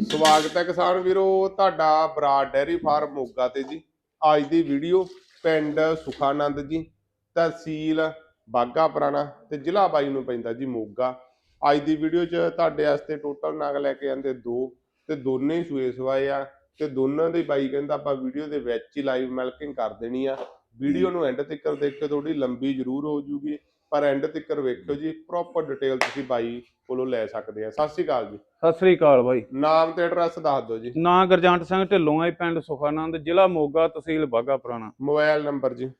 ਸਵਾਗਤ ਹੈ ਕਿਸਾਨ ਵੀਰੋ, ਤੁਹਾਡਾ ਬਰਾੜ ਡੈਰੀ ਫਾਰਮ ਮੋਗਾ ਤੇ ਜੀ। ਅੱਜ ਦੀ ਵੀਡੀਓ ਪਿੰਡ ਸੁਖਾਨੰਦ ਜੀ, ਤਹਿਸੀਲ ਬਾਗਾ ਪੁਰਾਣਾ ਤੇ ਜ਼ਿਲ੍ਹਾ ਬਾਈ ਨੂੰ ਪੈਂਦਾ ਜੀ ਮੋਗਾ। ਅੱਜ ਦੀ ਵੀਡੀਓ 'ਚ ਤੁਹਾਡੇ ਵਾਸਤੇ ਟੋਟਲ ਨਾਗ ਲੈ ਕੇ ਆਂਦੇ ਦੋ, ਤੇ ਦੋਨੇ ਸੂਏ ਸਵਾਏ ਆ, ਤੇ ਦੋਨਾਂ ਦੇ ਬਾਈ ਕਹਿੰਦਾ ਆਪਾਂ ਵੀਡੀਓ ਦੇ ਵਿੱਚ ਹੀ ਲਾਈਵ ਮਿਲਕਿੰਗ ਕਰ ਦੇਣੀ ਆ। ਵੀਡੀਓ ਨੂੰ ਐਂਡ ਤੱਕ ਦੇਖ ਕੇ ਥੋੜੀ ਲੰਬੀ ਜ਼ਰੂਰ ਹੋ ਜੂਗੀ। ਪਰ ਐਂਡ ਤੱਕ ਵੇਖਿਓ ਜੀ ਪ੍ਰੋਪਰ ਡਿਟੇਲ ਤੁਸੀਂ ਬਾਈ ਕੋਲੋਂ ਲੈ ਸਕਦੇ ਆ। ਸਤਿ ਸ਼੍ਰੀ ਅਕਾਲ ਜੀ। ਸਤਿ ਸ੍ਰੀ ਅਕਾਲ ਬਾਈ। ਨਾਮ ਤੇ ਐਡਰੈਸ ਦੱਸ ਦਿਓ ਜੀ। ਨਾਂ ਗਰਜੰਟ ਸਿੰਘ ਢਿੱਲੋਂ ਆਈ ਪਿੰਡ ਸੁਖਾਨੰਦ ਜ਼ਿਲ੍ਹਾ ਮੋਗਾ ਤਹਿਸੀਲ ਬਾਗਾ ਪੁਰਾਣਾ। ਮੋਬਾਈਲ ਨੰਬਰ ਜੀ।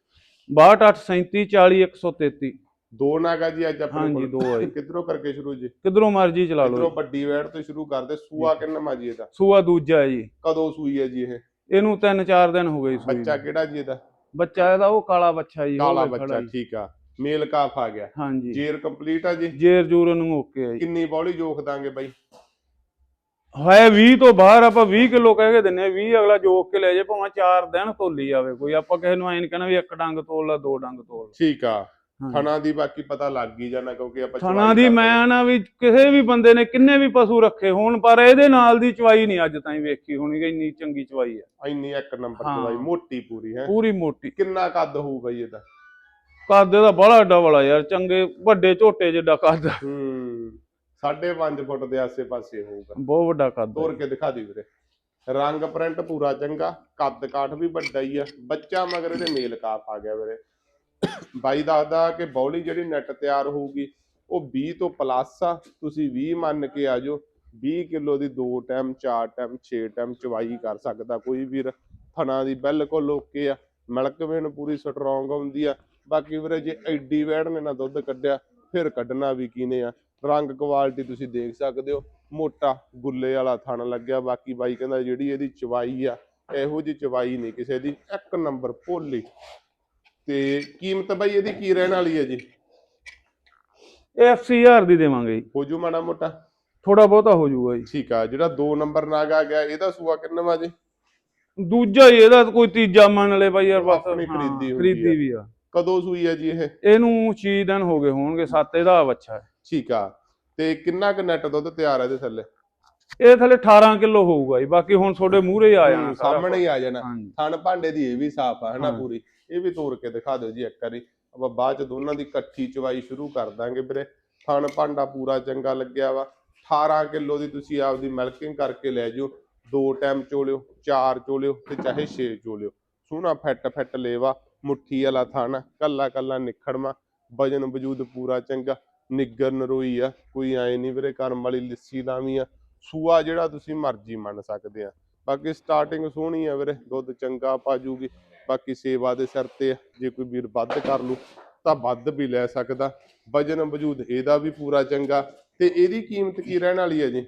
6287340133 ਦੋ ਨਾਗਾ ਜੀ ਅੱਜ ਆਪਣੇ ਹਾਂਜੀ ਦੋ ਆਈ ਕਿੱਧਰੋਂ ਕਰਕੇ ਸ਼ੁਰੂ ਜੀ? ਕਿਧਰੋਂ ਮਰਜ਼ੀ ਚਲਾ ਕਿੱਧਰੋਂ ਲਓ ਵੱਡੀ ਵੈੜ ਤੋਂ ਸ਼ੁਰੂ ਕਰਦੇ ਸੂਆ ਕਿੰਨਾ ਜੀ ਇਹਦਾ? ਸੂਆ ਦੂਜਾ ਹੈ ਜੀ। ਕਦੋਂ ਸੂਈ ਹੈ ਜੀ ਇਹ? ਇਹਨੂੰ 3-4 ਦਿਨ ਹੋ ਗਏ ਸੂਈ ਬੱਚਾ। ਕਿਹੜਾ ਜੀ ਇਹਦਾ? ਬੱਚਾ ਇਹਦਾ ਉਹ ਕਾਲਾ ਬੱਚਾ ਜੀ ਕਾਲਾ ਵੇਖ ਬੱਚਾ। ਠੀਕ ਆ। ਮੇਲ ਕਾਫ ਆ ਗਿਆ। ਹਾਂਜੀ। ਜੇਰ ਕੰਪਲੀਟ ਆ ਜੀ? ਜੇਰ ਜੂਰ ਨੂੰ ਓਕੇ ਆ ਜੀ। ਕਿੰਨੀ ਬੌਲੀ ਜੋਖ ਦਾਂਗੇ ਬਾਈ? ਹੈ 20 ਤੋਂ ਬਾਹਰ ਆਪਾਂ 20 ਕਿਲੋ ਕਹਿ ਕੇ ਦਿੰਨੇ 20 ਅਗਲਾ ਜੋਕ ਕੇ ਲੈ ਜੇ ਭਾਵੇਂ 4 ਦਿਨ ਤੋਲੀ ਜਾਵੇ ਕੋਈ। ਆਪਾਂ ਕਿਸੇ ਨੂੰ ਐਂ ਕਹਿਣਾ ਵੀ ਇੱਕ ਡੰਗ ਤੋਲ ਲਾ ਦੋ ਡੰਗ ਤੋਲ। ਠੀਕ ਆ। ਥਣਾ ਦੀ ਬਾਕੀ ਪਤਾ ਲੱਗ ਹੀ ਜਾਣਾ ਕਿਉਂਕਿ ਆਪਾਂ ਥਣਾ ਦੀ ਮੈਂ ਨਾ ਵੀ ਕਿਸੇ ਵੀ ਬੰਦੇ ਨੇ ਕਿੰਨੇ ਵੀ ਪਸ਼ੂ ਰੱਖੇ ਹੋਣ ਪਰ ਇਹਦੇ ਨਾਲ ਦੀ ਚਵਾਈ ਨਹੀਂ ਅੱਜ ਤਾਈਂ ਵੇਖੀ ਹੋਣੀ ਇੰਨੀ ਚੰਗੀ ਚਵਾਈ ਹੈ ਇੰਨੀ ਇੱਕ ਨੰਬਰ। ਚਵਾਈ ਮੋਟੀ ਪੂਰੀ ਹੈ? ਪੂਰੀ ਮੋਟੀ। ਕਿੰਨਾ ਕੱਦ ਹੋਊ ਬਾਈ ਇਹਦਾ? ਕੱਦ ਦਾ ਬੜਾ ਏਡਾ ਵਾਲਾ ਯਾਰ ਚੰਗੇ ਵੱਡੇ ਝੋਟੇ ਜਿੱਡਾ ਕੱਦ ਹੂੰ 5.5 ਫੁੱਟ ਦੇ ਆਸੇ-ਪਾਸੇ ਹੋਊਗਾ। ਬਹੁਤ ਵੱਡਾ ਕੱਦ ਹੈ। ਕੇ ਦਿਖਾ ਦੀ ਵੀਰੇ। ਰੰਗ ਪ੍ਰਿੰਟ ਪੂਰਾ ਚੰਗਾ ਕੱਦ ਕਾਠ ਵੀ ਵੱਡਾ ਹੀ ਆ। ਬੱਚਾ ਮਗਰ ਇਹਦੇ ਮੇਲ ਕਾਫ ਆ ਗਿਆ ਵੀਰੇ। ਬਾਈ ਦੱਸਦਾ ਕਿ ਬੌਲੀ ਜਿਹੜੀ ਨੈਟ ਤਿਆਰ ਹੋਊਗੀ ਉਹ 20 ਤੋਂ ਪਲੱਸ ਆ। ਤੁਸੀਂ 20 ਮੰਨ ਕੇ ਆ ਜਾਓ। 20 ਕਿਲੋ ਦੀ ਦੋ ਟਾਈਮ ਚਾਰ ਟਾਈਮ 6 ਟਾਈਮ ਚਵਾਈ ਕਰ ਸਕਦਾ ਕੋਈ ਵੀਰ। ਥਣਾ ਦੀ ਬਿਲਕੁਲ ਓਕੇ ਆ। ਮਿਲਕ ਵੇਣ ਪੂਰੀ ਸਟਰੋਂਗ ਹੁੰਦੀ ਆ। ਬਾਕੀ ਵੀਰੇ ਜੇ ਐਡੀ ਵੈੜ ਨੇ ਨਾ ਦੁੱਧ ਕੱਢਿਆ ਫਿਰ ਕੱਢਣਾ ਵੀ ਕਿਨੇ ਆ? ਰੰਗ ਕੁਆਲਿਟੀ ਤੁਸੀਂ ਦੇਖ ਸਕਦੇ ਹੋ ਮੋਟਾ ਗੁੱਲੇ ਵਾਲਾ ਥਣ ਲੱਗਿਆ ਬਾਕੀ ਬਾਈ ਕਹਿੰਦਾ ਜਿਹੜੀ ਇਹਦੀ ਚਵਾਈ ਆ ਇਹੋ ਜੀ ਚਵਾਈ ਨਹੀਂ ਕਿਸੇ ਦੀ ਇੱਕ ਨੰਬਰ ਭੋਲੀ ਤੇ ਕੀਮਤ ਬਾਈ ਇਹਦੀ ਕੀ ਰਹਿਣ ਵਾਲੀ ਹੈ ਜੀ? ਇਹ 80000 ਦੀ ਦੇਵਾਂਗੇ ਜੀ। ਹੋ ਜੂ ਮਾੜਾ ਮੋਟਾ? ਥੋੜਾ ਬਹੁਤਾ ਹੋ ਜਾਊਗਾ ਜੀ। ਠੀਕ ਆ ਜਿਹੜਾ 2 ਨੰਬਰ ਨਾਗ ਆ ਗਿਆ ਇਹਦਾ ਸੂਆ ਕਿੰਨਾ ਜੀ? ਦੂਜਾ ਹੀ ਇਹਦਾ ਕੋਈ ਤੀਜਾ ਮੰਨ ਲੈ ਬਾਈ ਯਾਰ ਬਸ ਆਪਣੀ ਖਰੀਦੀ ਹੁੰਦੀ ਖਰੀਦੀ। ਵੀ ਆ। ਕਦੋਂ ਸੂਈ ਹੈ ਜੀ ਇਹ? ਇਹਨੂੰ 6 ਦਿਨ ਹੋ ਗਏ ਹੋਣਗੇ 7 ਇਹਦਾ ਬੱਚਾ ਹੈ। ਠੀਕ ਆ। ਤੇ ਕਿੰਨਾ ਕੁ ਨੈਟ ਦੁੱਧ ਤਿਆਰ ਹੈ ਇਹਦੇ ਥੱਲੇ? ਇਹ ਥੱਲੇ 18 ਕਿਲੋ ਹੋਊਗਾ ਜੀ ਬਾਕੀ ਹੁਣ ਤੁਹਾਡੇ ਮੂਹਰੇ ਆ ਜਾਣਾ ਸਾਰਾ ਸਾਹਮਣੇ ਹੀ ਆ ਜਾਣਾ। ਹਾਂਜੀ। ਥਣ ਭਾਂਡੇ ਦੀ ਇਹ ਵੀ ਸਾਫ਼ ਆ ਹਨਾ ਹਾਂ। ਪੂਰੀ। ਇਹ ਵੀ ਤੋੜ ਕੇ ਦਿਖਾ ਦਿਓ ਜੀ ਇੱਕ ਵਾਰੀ। ਆਪਾਂ ਬਾਅਦ ਚ ਦੋਨਾਂ ਦੀ ਇਕੱਠੀ ਚਵਾਈ ਸ਼ੁਰੂ ਕਰ ਦਾਂਗੇ ਵੀਰੇ। ਥਣ ਭਾਂਡਾ ਪੂਰਾ ਚੰਗਾ ਲੱਗਿਆ ਵਾ। 18 ਕਿਲੋ ਦੀ ਤੁਸੀਂ ਆਪਦੀ ਮਿਲਕਿੰਗ ਕਰਕੇ ਲੈ ਜਾਓ। ਦੋ ਟਾਈਮ ਚੋਲਿਓ ਚਾਰ ਚੋਲਿਓ ਤੇ ਚਾਹੇ 6 ਚੋਲਿਓ। ਸੋਹਣਾ ਫਿੱਟ ਫਿੱਟ ਲੇਵਾ। ਮੁੱਠੀ ਵਾਲਾ ਥਣ ਕੱਲਾ ਕੱਲਾ ਨਿਖੜਮਾ ਵਜਨ ਵਜੂਦ ਪੂਰਾ ਚੰਗਾ ਨਿੱਗਰ ਨਰੋਈ ਆ ਕੋਈ ਐ ਨਹੀਂ ਵੀਰੇ ਕਰਮ ਵਾਲੀ ਲਿੱਸੀ ਲਾਵੀਂ ਆ ਸੂਆ ਜਿਹੜਾ ਤੁਸੀਂ ਮਰਜ਼ੀ ਮੰਨ ਸਕਦੇ ਆ। ਬਾਕੀ ਸਟਾਰਟਿੰਗ ਸੋਹਣੀ ਆ ਵੀਰੇ ਦੁੱਧ ਚੰਗਾ ਪਾ ਜੂਗੀ ਬਾਕੀ ਸੇਵਾ ਦੇ ਸਿਰ ਤੇ ਜੇ ਕੋਈ ਵੀਰ ਵੱਧ ਕਰ ਲੂ ਤਾਂ ਵੱਧ ਵੀ ਲੈ ਸਕਦਾ ਵਜਨ ਵਜੂਦ ਇਹਦਾ ਵੀ ਪੂਰਾ ਚੰਗਾ ਤੇ ਇਹਦੀ ਕੀਮਤ ਕੀ ਰਹਿਣ ਵਾਲੀ ਹੈ ਜੀ?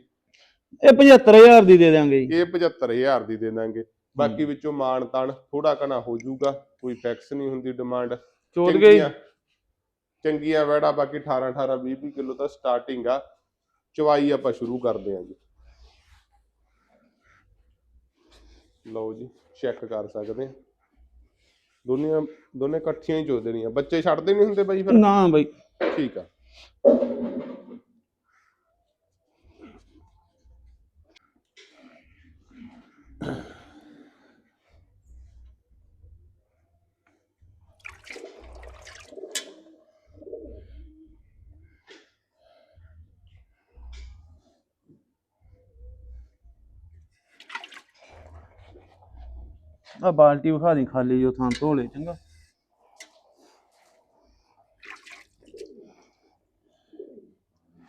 ਇਹ 75000 ਦੀ ਦੇ ਦਿਆਂਗੇ ਜੀ। ਇਹ 75000 ਦੀ ਦੇ ਦਾਂਗੇ ਬਾਕੀ ਵਿੱਚੋਂ ਮਾਣ ਤਾਣ ਥੋੜਾ ਘਣਾ ਹੋ ਜਾਊਗਾ ਕੋਈ ਫਿਕਸ ਨਹੀਂ ਹੁੰਦੀ ਡਿਮਾਂਡ ਚੋਦ ਗਈ। ਚੰਗੀਆਂ ਵੈੜਾ ਬਾਕੀ 18 18 20 20 ਕਿਲੋ ਤਾਂ ਸਟਾਰਟਿੰਗ ਆ। ਚਵਾਈ ਆਪਾਂ ਸ਼ੁਰੂ ਕਰਦੇ ਹਾਂ ਜੀ। ਲਓ ਜੀ ਚੈੱਕ ਕਰ ਸਕਦੇ ਆ। ਦੋਨੀਆਂ ਦੋਨੇ ਇਕੱਠੀਆਂ ਹੀ ਚੋ ਦੇਣੀਆਂ ਬੱਚੇ ਛੱਡਦੇ ਨਹੀਂ ਹੁੰਦੇ ਬਾਈ ਫਿਰ? ਨਾ ਬਾਈ। ਠੀਕ ਆ। ਆ ਬਾਲਟੀ ਵਿਖਾ ਦੀ ਖਾਲੀ ਜੋ ਥਾਂ ਧੋਲੇ ਚੰਗਾ।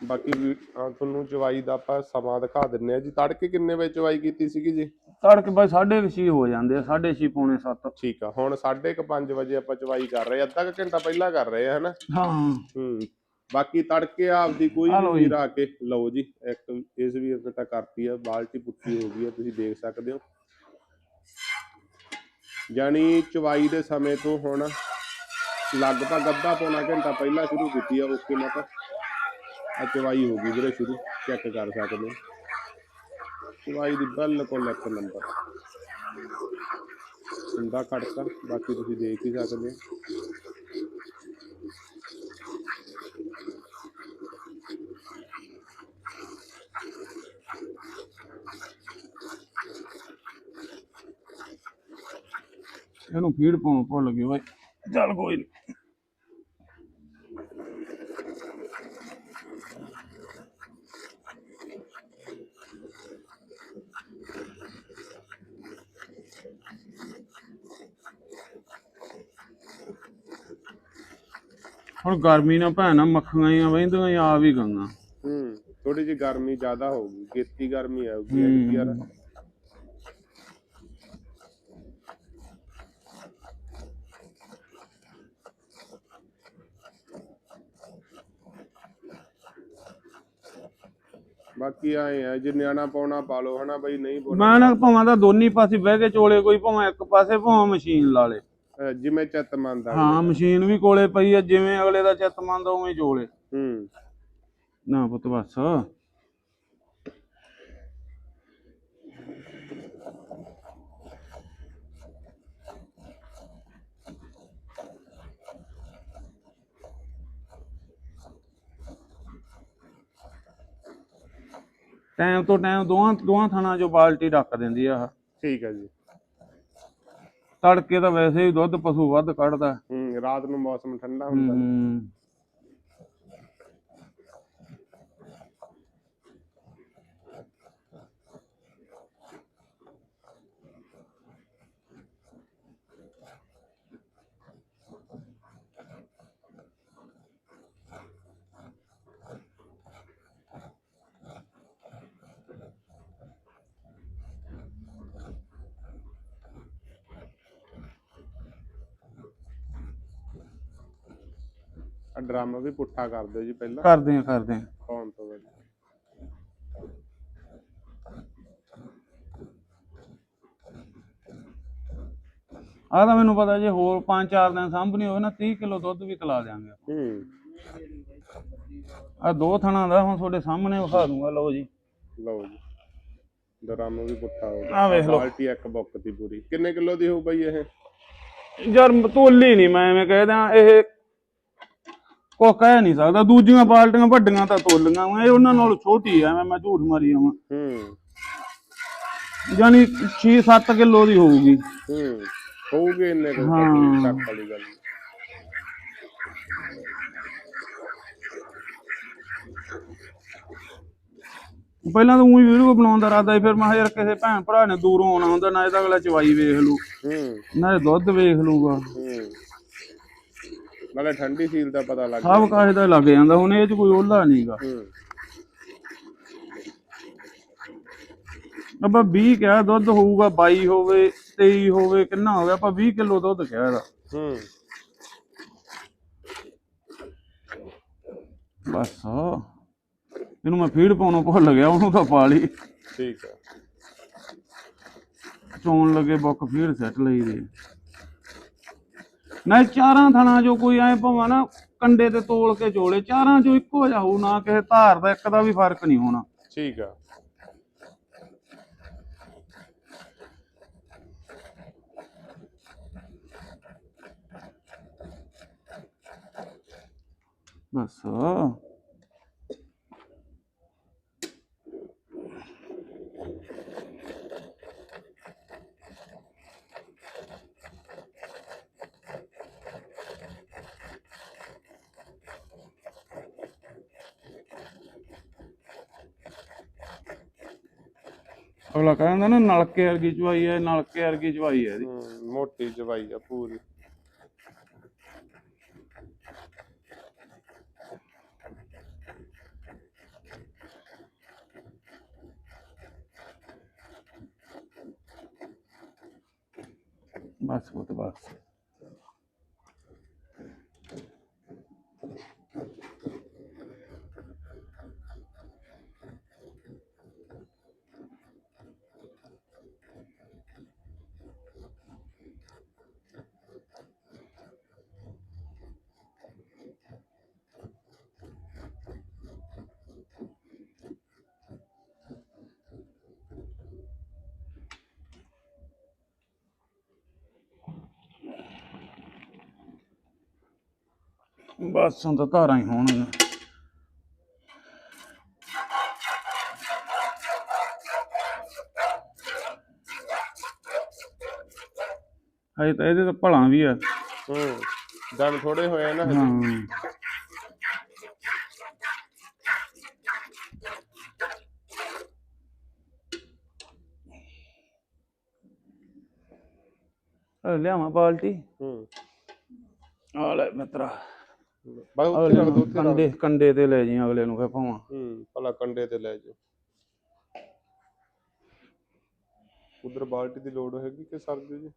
ਬਾਕੀ ਵੀ ਆ ਤੁਹਾਨੂੰ ਚਵਾਈ ਦਾ ਆਪਾਂ ਸਮਾਂ ਦਿਖਾ ਦਿੰਨੇ ਆ ਜੀ। ਤੜਕੇ ਕਿੰਨੇ ਵਜੇ ਚਵਾਈ ਕੀਤੀ ਸੀਗੀ ਜੀ? ਤੜਕੇ ਬਾਈ 6:30 ਹੋ ਜਾਂਦੇ ਆ 6:30 ਪੌਣੇ 7 ਠੀਕ ਆ ਹੁਣ 5:30 ਵਜੇ ਆਪਾਂ ਚਵਾਈ ਕਰ ਰਹੇ ਆ। ਅੱਧਾ ਕੁ ਘੰਟਾ ਪਹਿਲਾਂ ਕਰ ਰਹੇ ਆ ਹਨਾ? ਹਾਂ। ਹੂੰ ਬਾਕੀ ਤੜਕੇ ਆਪਦੀ ਕੋਈ ਆ ਵੀ ਲਓ ਜੀ। ਵੀਰ ਆ ਕੇ ਲਓ ਜੀ ਇੱਕ ਇਸ ਵੀਰ ਨੇ ਤਾਂ ਕਰਤੀ ਆ ਬਾਲਟੀ ਪੁੱਠੀ ਹੋ ਗਈ ਆ ਤੁਸੀਂ ਦੇਖ ਸਕਦੇ ਹੋ। ਯਾਨੀ ਚਵਾਈ ਦੇ ਸਮੇਂ ਤੋਂ ਹੁਣ ਲਗਭਗ ਅੱਧਾ ਪੌਣਾ ਘੰਟਾ ਪਹਿਲਾਂ ਸ਼ੁਰੂ ਕੀਤੀ ਆ ਓਕੇ ਮੈਂ ਤਾਂ ਆ ਚਵਾਈ ਹੋ ਗਈ ਵੀਰੇ ਸ਼ੁਰੂ ਚੈੱਕ ਕਰ ਸਕਦੇ ਹੋ। ਚਵਾਈ ਦੀ ਬਿਲਕੁਲ ਇੱਕ ਨੰਬਰ ਹੁੰਦਾ ਖੜਕਾ, ਬਾਕੀ ਤੁਸੀਂ ਦੇਖ ਹੀ ਸਕਦੇ ਹੋ। ਇਹਨੂੰ ਫੀਡ ਪਾਉਣ ਭੁੱਲ ਗਏ ਓਏ ਚੱਲ ਕੋਈ ਨੀ। ਹੁਣ ਗਰਮੀ ਨਾਲ ਭੈਣਾ ਮੱਖੀਆਂ ਹੀ ਵਹਿੰਦੀਆਂ ਹੀ ਆ ਵੀ ਗਈਆਂ ਹੂੰ ਥੋੜੀ ਜਿਹੀ ਗਰਮੀ ਜ਼ਿਆਦਾ ਹੋਊਗੀ ਗੇਤੀ ਗਰਮੀ ਆਊਗੀ ਯਾਰ। ਬਾਕੀ ਆਏ ਆ ਜੇ ਨਿਆਣਾ ਪਾਉਣਾ ਪਾ ਲਓ ਹਨਾ ਬਈ ਨਹੀਂ ਪਾਉਣਾ ਮੈਂ ਨਾ ਭਾਵਾਂ ਤਾਂ ਦੋਨੀ ਪਾਸੇ ਬਹਿ ਕੇ ਚੋਲੇ ਕੋਈ ਭਾਵਾਂ ਇੱਕ ਪਾਸੇ ਭਾਵਾਂ ਮਸ਼ੀਨ ਲਾ ਲੇ। ਅਹ ਜਿਵੇਂ ਚਿੱਤ ਮੰਨਦਾ ਹਾਂ ਮਸ਼ੀਨ ਵੀ ਕੋਲੇ ਪਈ ਆ ਜਿਵੇਂ ਅਗਲੇ ਦਾ ਚਿੱਤ ਮੰਨਦਾ ਉਵੇਂ ਚੋਲੇ। ਹੂੰ। ਨਾ ਪੁੱਤ ਬਸ। ਟਾਈਮ ਤੋਂ ਟਾਈਮ ਦੋਹਾਂ ਦੋਹਾਂ ਥਾਣਾ ਚੋਂ ਬਾਲਟੀ ਰੱਖ ਦਿੰਦੀ ਆ ਆਹ। ਠੀਕ ਹੈ ਜੀ। ਤੜਕੇ ਤਾਂ ਵੈਸੇ ਹੀ ਦੁੱਧ ਪਸ਼ੂ ਵੱਧ ਕੱਢਦਾ। ਹੂੰ ਰਾਤ ਨੂੰ ਮੌਸਮ ਠੰਡਾ ਹੁੰਦਾ। ਹੂੰ। ਡਰਮ ਵੀ ਪੁੱਠਾ ਕਰ ਦਿਓ ਜੀ ਪਹਿਲਾਂ। ਕਰਦੇ ਆ ਕਰਦੇ ਆ ਪਾਉਣ ਤੋਂ ਬਾਅਦ। ਆਹ ਤਾਂ ਮੈਨੂੰ ਪਤਾ ਜੇ ਹੋਰ 5-4 ਦਿਨ ਸਾਂਭਣੀ ਹੋਵੇ ਨਾ 30 ਕਿਲੋ ਦੁੱਧ ਵੀ ਪਿਲਾ ਦਿਆਂਗੇ ਹੂੰ। ਆ ਦੋ ਥਣਾ ਦਾ ਹੁਣ ਤੁਹਾਡੇ ਸਾਹਮਣੇ ਵਿਖਾ ਦੂੰਗਾ ਲਓ ਜੀ। ਲਓ ਜੀ। ਡਰਮ ਵੀ ਪੁੱਠਾ ਹੋ ਆਹ ਵੇਖ ਲਓ। ਬਾਲਟੀ ਇੱਕ ਬੁੱਕ ਦੀ ਪੂਰੀ। ਕਿੰਨੇ ਕਿਲੋ ਦੀ ਹੋਊ ਬਈ ਇਹ? ਯਾਰ ਤੋਲੀ ਨਹੀਂ ਮੈਂ ਐਵੇਂ ਕਹਿ ਦਿਆਂ ਇਹ ਕੋ ਕਹਿ ਨਹੀਂ ਸਕਦਾ। ਦੂਜੀਆਂ ਬਾਲਟੀਆਂ ਵੱਡੀਆਂ ਤਾਂ ਤੋਲੀਆਂ ਵਾਂ, ਇਹ ਉਹਨਾਂ ਨਾਲੋਂ ਛੋਟੀ ਐਵੇਂ ਮੈਂ ਝੂਠ ਮਾਰੀ ਆਵਾਂ ਹੂੰ। ਯਾਨੀ 6-7 ਕਿਲੋ ਦੀ ਹੋਊਗੀ। ਹੂੰ। ਹੋਊਗੇ ਇੰਨੇ ਕੁ ਹਾਂ। ਤੱਕ ਵਾਲੀ ਗੱਲ। ਨੀ। ਪਹਿਲਾਂ ਤਾਂ ਉਹੀ ਵੀਡੀਓ ਬਣਾਉਣ ਦਾ ਇਰਾਦਾ ਸੀ ਫਿਰ ਮੈਂ ਕਿਹਾ ਯਾਰ ਕਿਸੇ ਭੈਣ ਭਰਾ ਨੇ ਦੂਰੋਂ ਆਉਣਾ ਹੁੰਦਾ ਨਾ ਇਹਦਾ ਅਗਲਾ ਚਵਾਈ ਵੇਖ ਲੂ ਹੂੰ। ਨਾ ਇਹ ਦੁੱਧ ਵੇਖ ਲੂਗਾ। ਹੂੰ। ਨਾਲੇ ਠੰਡੀ ਸੀਲ ਦਾ ਪਤਾ ਲੱਗ ਸਭ ਕਾਹੇ ਦਾ ਲੱਗ ਜਾਂਦਾ ਹੁਣ ਇਹ ਚ ਕੋਈ ਓਲਾ ਨਹੀਂਗਾ। ਹੂੰ। ਆਪਾਂ 20 ਕਿਹਾ ਦੁੱਧ ਹੋਊਗਾ 22 ਹੋਵੇ 23 ਹੋਵੇ ਕਿੰਨਾ ਹੋ ਗਿਆ ਆਪਾਂ 20 ਕਿਲੋ ਦੁੱਧ ਕਿਹਾ ਇਹਦਾ। ਹੂੰ। ਬਸ। ਇਹਨੂੰ ਮੈਂ ਫੀਡ ਪਾਉਣੋਂ ਭੁੱਲ ਗਿਆ ਉਹਨੂੰ ਤਾਂ ਪਾ ਲਈ। ਠੀਕ ਹੈ ਚੋਣ ਲੱਗੇ ਬੁੱਕ ਫੀਡ ਸੈੱਟ ਲਈ ਦੇ। ਨਾ ਚਾਰਾਂ ਥਣਾ ਜੋ ਕੋਈ ਐ ਭਾਵਾਂ ਨਾ ਕੰਡੇ ਤੇ ਤੋਲ ਕੇ ਚੋਲੇ ਚਾਰਾਂ ਚੋਂ ਇੱਕੋ ਜਿਹਾ ਹੋਊ ਨਾ ਕਿਸੇ ਧਾਰ ਦਾ ਇੱਕ ਦਾ ਵੀ ਫ਼ਰਕ ਨਹੀਂ ਹੋਣਾ। ਠੀਕ ਆ। ਬਸ। ਅਗਲਾ ਕਹਿੰਦਾ ਨਾ ਨਲਕੇ ਵਰਗੀ ਚਵਾਈ ਹੈ ਨਲਕੇ ਵਰਗੀ ਚਵਾਈ ਹੈ ਇਹਦੀ। ਮੋਟੀ ਜਵਾਈ ਆ ਪੂਰੀ। ਬਸ ਉਹ ਤਾਂ ਬਸ। ਬਸ ਹੁਣ ਤਾਂ ਧਾਰਾਂ ਹੀ ਹੋਣਗੀਆਂ। ਹਜੇ ਤਾਂ ਇਹਦੇ ਤਾਂ ਭਲਾ ਵੀ ਆ। ਹੂੰ ਦਿਨ ਥੋੜੇ ਹੋਏ ਆ ਨਾ ਹਜੇ। ਹਾਂ। ਆ ਲਿਆਵਾਂ ਬਾਲਟੀ। ਹੂੰ। ਆ ਲੈ ਮਿੱਤਰਾ। ਬਸ ਉੱਥੇ ਰੱਖ ਦੋ ਉੱਥੇ ਰੱਖ ਕੰਡੇ ਕੰਡੇ ਤੇ ਲੈ ਜੀ ਅਗਲੇ ਨੂੰ ਕਹ ਭਾਵਾਂ। ਹੂੰ ਭਲਾ ਕੰਡੇ ਤੇ ਲੈ ਜਾਓ। ਉਧਰ ਬਾਲਟੀ ਦੀ ਲੋੜ ਹੈਗੀ ਕਿ ਸਰਦੇ ਜੀ?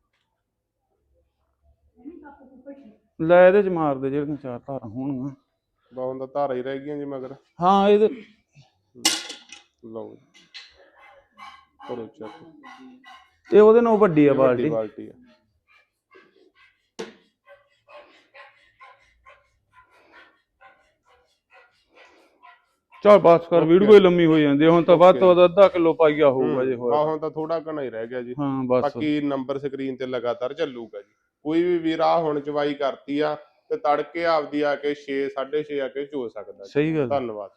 ਲੈ ਇਹਦੇ ਚ ਮਾਰ ਦੇ ਜਿਹੜੀਆਂ ਚਾਰ ਧਾਰਾਂ ਹੋਣਗੀਆਂ। ਦਾ ਧਾਰਾ ਹੀ ਰਹਿ ਗਈਆਂ ਜੀ ਮਗਰ। ਹਾਂ ਇਹਦੇ ਲਓ ਜੀ। ਕਰੋ ਚੱਕ। ਇਹ ਉਹਦੇ ਨਾਲ ਵੱਡੀ ਆ ਬਾਲਟੀ। ਬਾਲਟੀ ਆ। ਚਲ ਬਸ ਕਰ ਵੀਡੀਓ ਹੀ ਲੰਮੀ ਹੋ ਜਾਂਦੀ ਹੁਣ ਤਾਂ ਵੱਧ ਤੋਂ ਵੱਧ ਅੱਧਾ ਕਿਲੋ ਪਾਈਆ ਹੋਊਗਾ ਜੇ ਹੋਇਆ ਬਾਹੋਂ ਤਾਂ। ਥੋੜਾ ਘਣਾ ਹੀ ਰਹਿ ਗਿਆ ਜੀ। ਹਾਂ ਬਸ। ਬਾਕੀ ਨੰਬਰ ਸਕਰੀਨ ਤੇ ਲਗਾਤਾਰ ਚੱਲੂਗਾ ਜੀ। ਕੋਈ ਵੀ ਵੀਰ ਆ ਹੁਣ ਚਵਾਈ ਕਰਤੀ ਆ ਤੇ ਤੜਕੇ ਆਪਦੀ ਆ ਕੇ 6 6:30 ਆ ਕੇ ਚੋ ਸਕਦਾ ਜੀ। ਸਹੀ ਗੱਲ। ਧੰਨਵਾਦ।